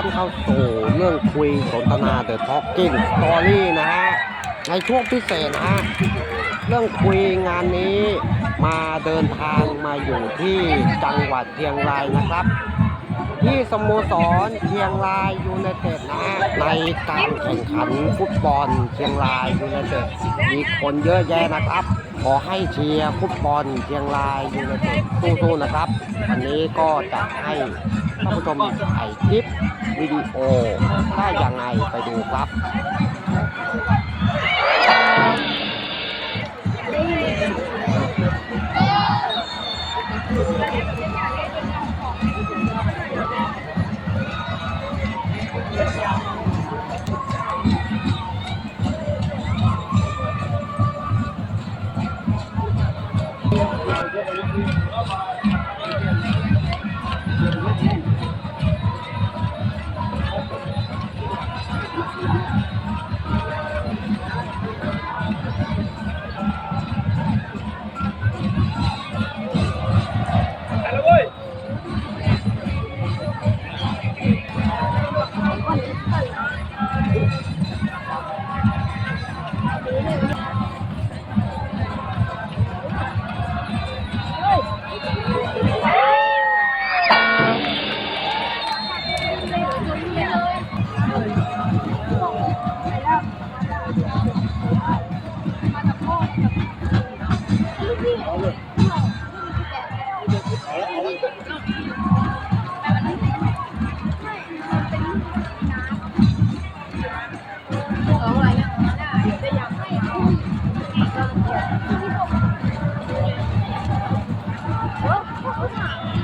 านเข้าสู่เรื่องคุยสนทนาเดอะท็อกกิ้งสตอรี่นะฮะ ในช่วงพิเศษนะฮะ เรื่องคุยงานนี้มาเดินทางมาอยู่ที่จังหวัดเชียงรายนะครับ ที่สโมสรเชียงรายยูไนเต็ดนะฮะ ในการแข่งขันฟุตบอลเชียงรายยูไนเต็ดมีคนเยอะแยะนะครับขอให้เชียร์ฟุตบอลเชียงรายยูไนเต็ดสู้ๆนะครับ วันนี้ก็จะให้ ท่านผู้ชมถ่ายคลิปวิดีโอได้ยังไงไปดูครับ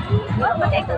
Oh, matay ko.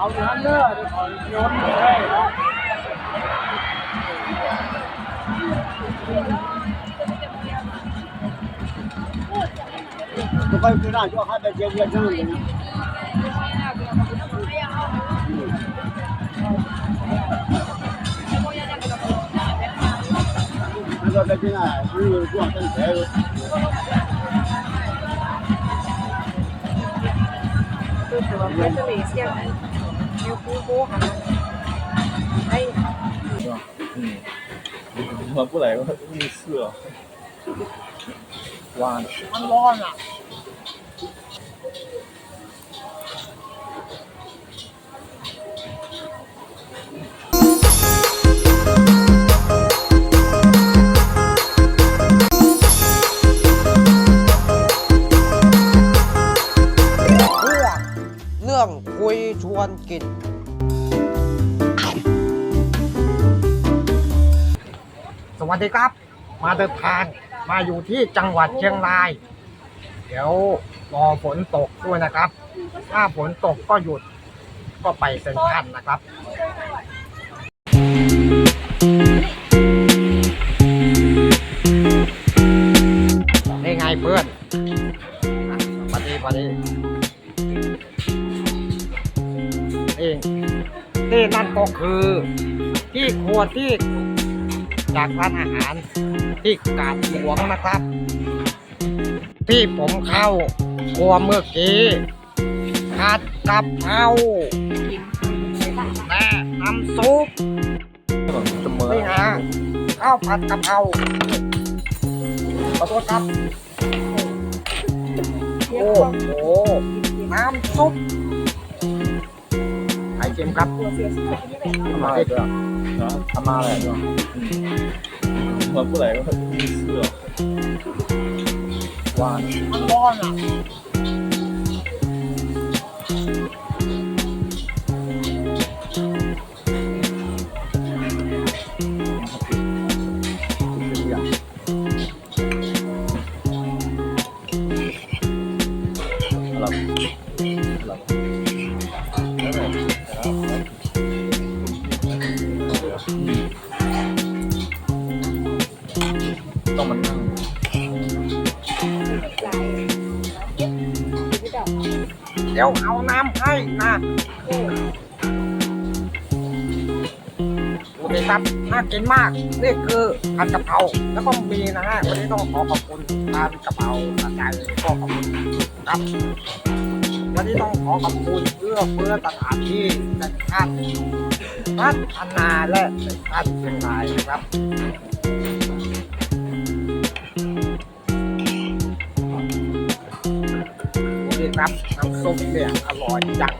เอาอยู่นั่นเด้อเดี๋ยวขอโยนให้ 就快回上学，还得接学生呢。那个在现在是光等车。就是我们这里 นิ้วโป้โป้หันไอ้อืมมัน不来，มันมีเสื้อวานมันร้อนอะ คุยชวนกิน สวัสดีครับ มาเดินทางมาอยู่ที่จังหวัดเชียงราย เดี๋ยวรอฝนตกด้วยนะครับ ถ้าฝนตกก็หยุดก็ไปเซ็นทรัลนะครับนี่ไงเพื่อนสวัสดีสวัสดี นี่นั่นก็คือ ที่ครัวที่จากร้านอาหารที่กาดหลวงนะครับ ที่ผมเข้าครัวเมื่อกี้ผัดกะเพราและน้ำซุปนี่ฮะข้าวผัดกะเพราขอโทษครับ โอ้โหน้ำซุป ไข่เค็มครับ 他妈的啊？他妈来着？嗯，怎么不来个密室啊？哇， มันร้อนอ่ะ กินมาก นี่คือผัดกะเพราแล้วก็มีนะฮะวันนี้ต้องขอขอบคุณร้านกะเพราอาจารย์ก็ขอบคุณครับ วันนี้ต้องขอขอบคุณเพื่อเพื่อสถานที่ในท่านพัฒนาและท่านเชียงรายนะครับโอเคครับน้ำซุปเนี่ยอร่อยจัง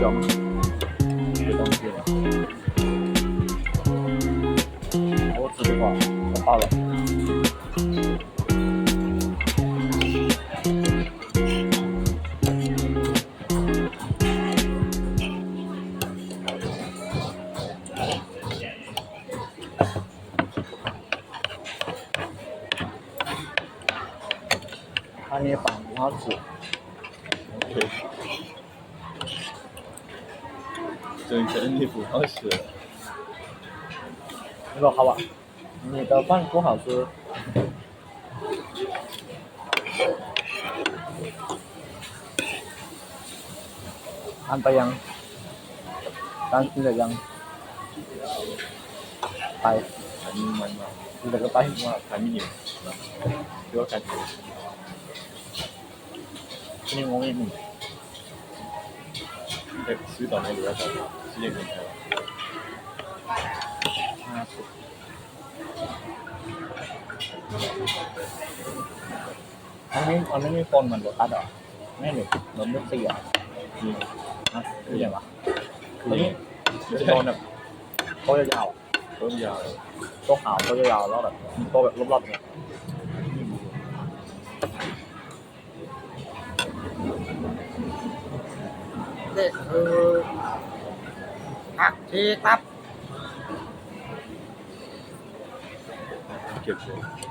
这些东西，脖子的话，我怕了。你的饭不好吃，安太阳，看你的阳，拍，你妈妈，你的拍什么？拍你，给我感觉，你我给你，哎，洗澡没给他洗澡，时间挺长。 อันนี้อันนี้มีคนเหมือนรถตัดหรอไม่หรือรถลูกเสียนี่นะคืออะไรวะอันนี้จะโดนแบบโต๊ะยาวๆโต๊ะยาวตัวขาวโต๊ะยาวแล้วแบบตัวแบบรอบๆเนี่ยนี่คือผักชีครับเก็บเลย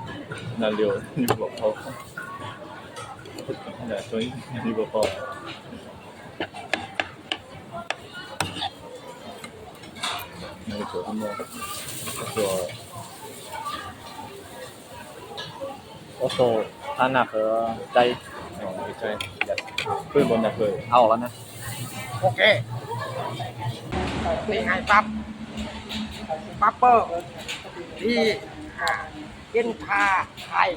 น่าเร็วนี่บอกเขาแต่ตัวนี้นี่บอกเขา那个做什么？做โอโซท่านน่ะคือใจ 哦，那个在เพื่อนบนนะเพื่อน เอาออกแล้วนะ โอเค นี่ไงปั๊บปั๊บเปอร์ที่ อ่ากินชาไทย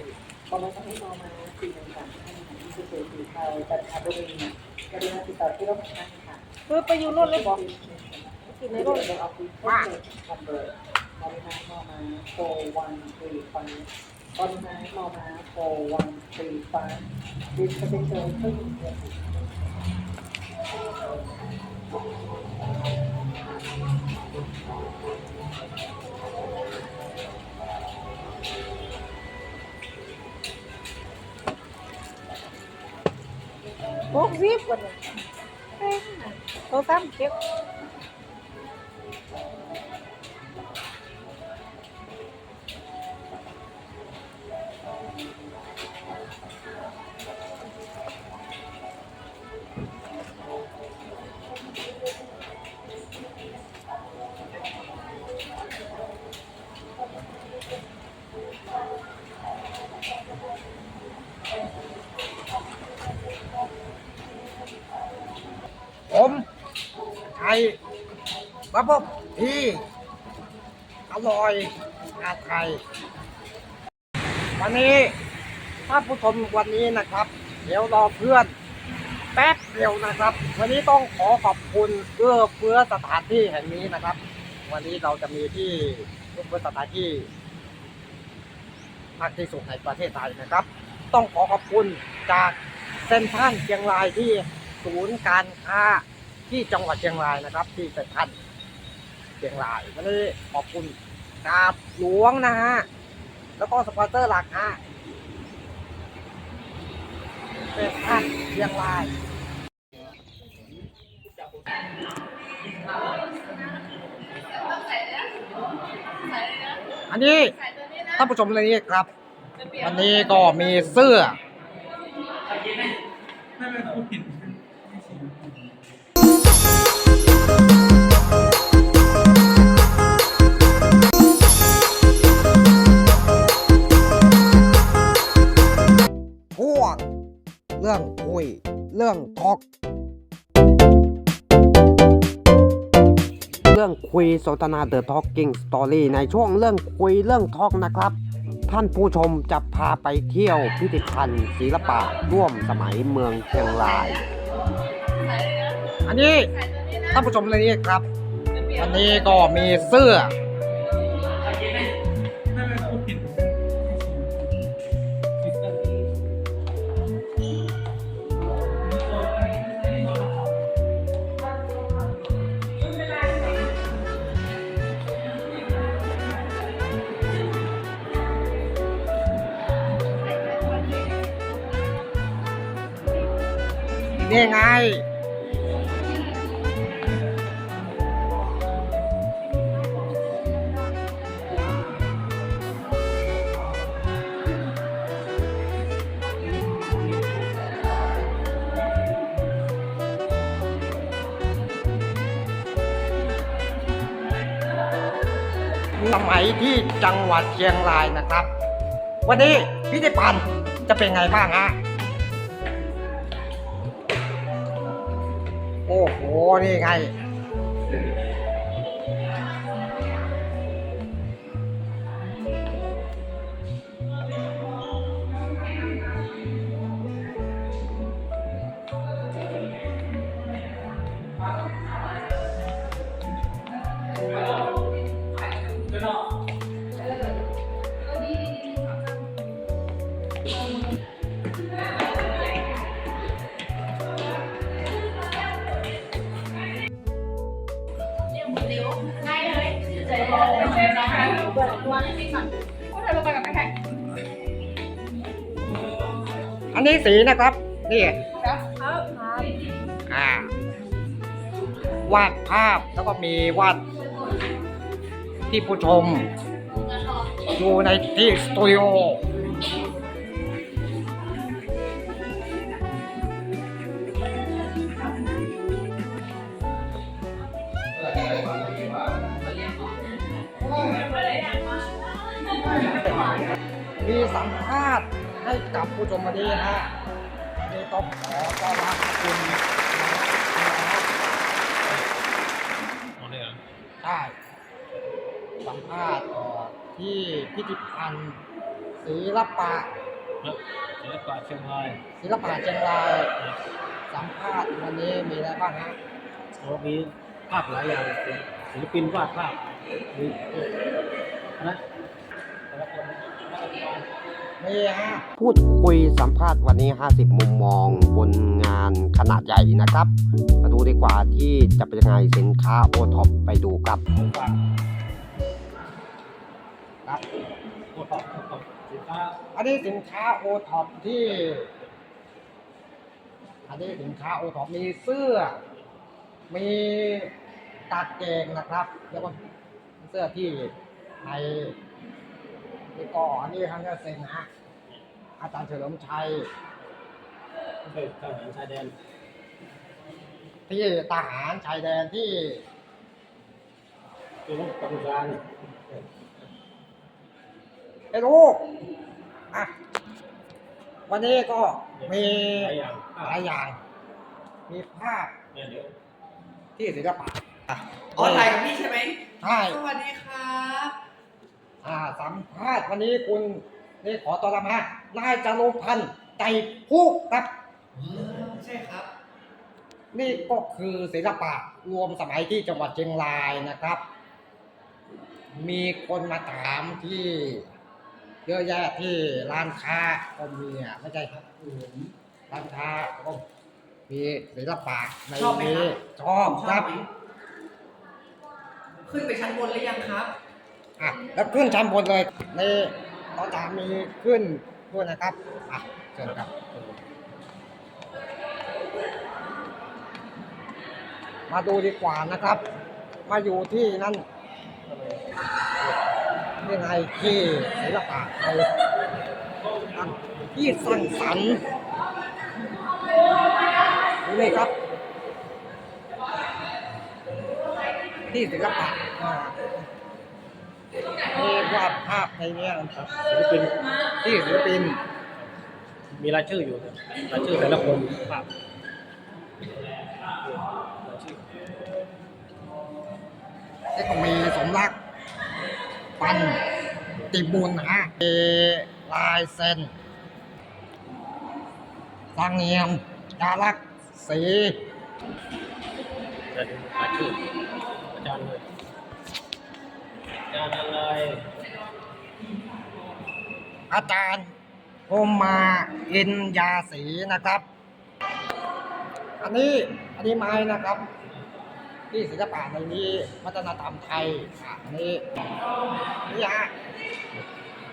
ประมาณให้มอมาสี่หนึ่ามห้าถึงที่สุดสีไทยจันทบุรีกรุณาติดต่อที่รงพยาบาลค่ะคือไปอยู่นู่นเลยบอกกินในในรรถถออฟฟิศนัมเบอร์บริหารมอมาโฟวันทรีฟันบริหารมอมาโฟวันทรีฟันดิสเปเชียลซึ่ง หกสิบกว่าเนี่ยแพงอะโตตั้มเก็บ ไทยบับเบิ้ลทีอร่อยอาไทยวันนี้ถ้าผู้ชมวันนี้นะครับ เดี๋ยวรอเพื่อนแป๊บเดียวนะครับ วันนี้ต้องขอขอบคุณเอื้อเฟื้อสถานที่แห่งนี้นะครับ วันนี้เราจะมีที่เอื้อเฟื้อสถานที่มากที่สุดในประเทศไทยนะครับ ต้องขอขอบคุณจากเซ็นทรัลเชียงรายที่ศูนย์การค้า ที่จังหวัดเชียงรายนะครับ ที่เซ็นทรัลเชียงรายวันนี้ขอบคุณกาบหลวงนะฮะแล้วก็สปอนเซอร์หลักฮะเซ็นทรัลเชียงรายอันนี้ท่านผู้ชมเลยนี่ครับวันนี้ก็มีเสื้อ รื่องทอก เรื่องคุยสนทนา The Talking Story ในช่วงเรื่องคุยเรื่องทอกนะครับ ท่านผู้ชมจะพาไปเที่ยวพิพิธภัณฑ์ศิลปะร่วมสมัยเมืองเชียงราย อันนี้ท่านผู้ชมเลยนี่ครับวันนี้ก็มีเสื้อ นี่ไง สมัยที่จังหวัดเชียงรายนะครับ วันนี้พิธีพันธ์จะเป็นไงบ้างฮะ นี่ไง อ้โหนี่ไงอันนี้สีนะครับ นี่อ่า วาดภาพแล้วก็มีวาดที่ผู้ชม อยู่ในที่สตูดิโอ มีสัมภาษณ์ให้กับผู้ชมวันนี้ฮะนี่ต้องขอต้อนรับคุณใช่สัมภาษณ์ที่พิพิธภัณฑ์ศิลปะศิลปะเชียงรายศิลปะเชียงรายสัมภาษณ์วันนี้มีอะไรบ้างฮะเขามีภาพหลายอย่างศิลปินวาดภาพมีนะแต่ละคน พูดคุยสัมภาษณ์วันนี้ 50 มุมมองบนงานขนาดใหญ่นะครับ มาดูดีกว่าที่จะเป็นยังไงสินค้าโอท็อปไปดูครับของฝากครับโอท็อปของสินค้าอันนี้สินค้าโอท็อปที่ อันนี้สินค้าโอท็อปมีเสื้อ มีกางเกงนะครับแล้วก็เสื้อที่ไทย นี่ก็อันนี้ทางเซ็นนะฮะอาจารย์เฉลิมชัยเป็นทหารชายแดน ที่ทหารชายแดนที่เป็นรัฐกัมพูชาเนี่ยเป็นลูกอะวันนี้ก็มีหลายอย่างภาพหลายอย่างมีภาพเนี่ยเดี๋ยวที่ศิลปะอะอ๋อถ่ายกับพี่ใช่ไหมใช่สวัสดีครับ อ่าสัมภาษณ์วันนี้คุณนี่ขอต้อนรับฮะนายจารุพันธ์ใจผู้ครับใช่ครับ นี่ก็คือศิลปะรวมสมัยที่จังหวัดเชียงรายนะครับ มีคนมาถามที่เยอะแยะที่ร้านค้าก็มีอะไม่ใช่ครับร้านค้าก็มีศิลปะในชอบไหมนี้ครับชอบชคอรับบไหมขึ้นไปชั้นบนหรือยังครับ อะแล้วขึ้นชั้นบนเลยในตอนถามมีขึ้นด้วยนะครับอะเชิญครับ มาดูดีกว่านะครับ มาอยู่ที่นั่นนี่ไงที่ศิลปะในนั่นที่สร้างสรรค์นี่ครับ ที่ศิลปะอ่า มีวาดภาพในเนี้ยครับศิลปินที่ศิลปิน มีรายชื่ออยู่นะรายชื่อแต่ละคนภาพแล้วก็มีสมรัก ปันติบุญนะฮะมีลายเซ็นสังเงียมดารักษ์สีจะดูรายชื่ออาจารย์เลยอา จารอะไรอาจารย์โอมมาอินยาสีนะครับ อันนี้อันนี้ไม้นะครับ ที่ศิลปะในนี้วัฒนธรรมไทยอะอันนี้นี่ฮะ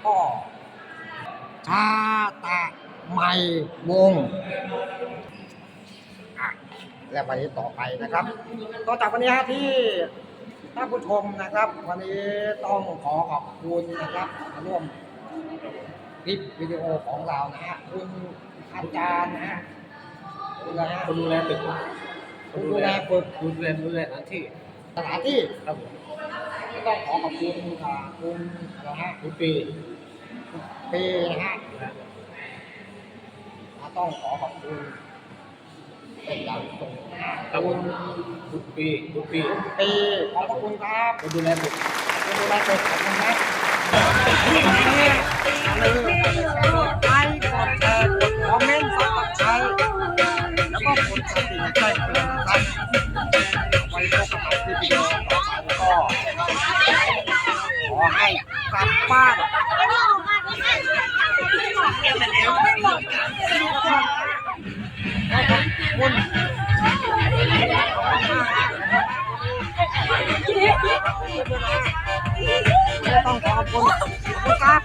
ก็ชาตะไมวงและวันนี้ต่อไปนะครับ ต่อจากวันนี้ที่ ท่านผู้ชมนะครับ วันนี้ต้องขอขอบคุณนะครับมาร่วมคลิปวิดีโอของเรานะฮะคุณอาจารย์นะฮะคุณอะไรฮะคนดูแลตึกคุณดูแลฝึกดูแลดูแลสถานที่สถานที่ครับผมต้องขอขอบคุณอ่าคุณอะไรฮะทุกปีปีนะฮะอ่าต้องขอขอบคุณ เป็นอย่างสูงนะฮะครับผคุมณทุกปีทุกปีปีขอบพระคุณครับดูแลตึกคุณดูแลตัวขอบคุณครับอย่าลืมไลค์กดแชร์กดคอมเมนต์ซับสไครต์แล้วก็กดกระดิ่งแจ้งเตือนนะครับไว้พบกันใหม่ที่วิดีโอต่อไปแล้วก็ขอให้กลับบ้าน ต้องขอบคุณครับ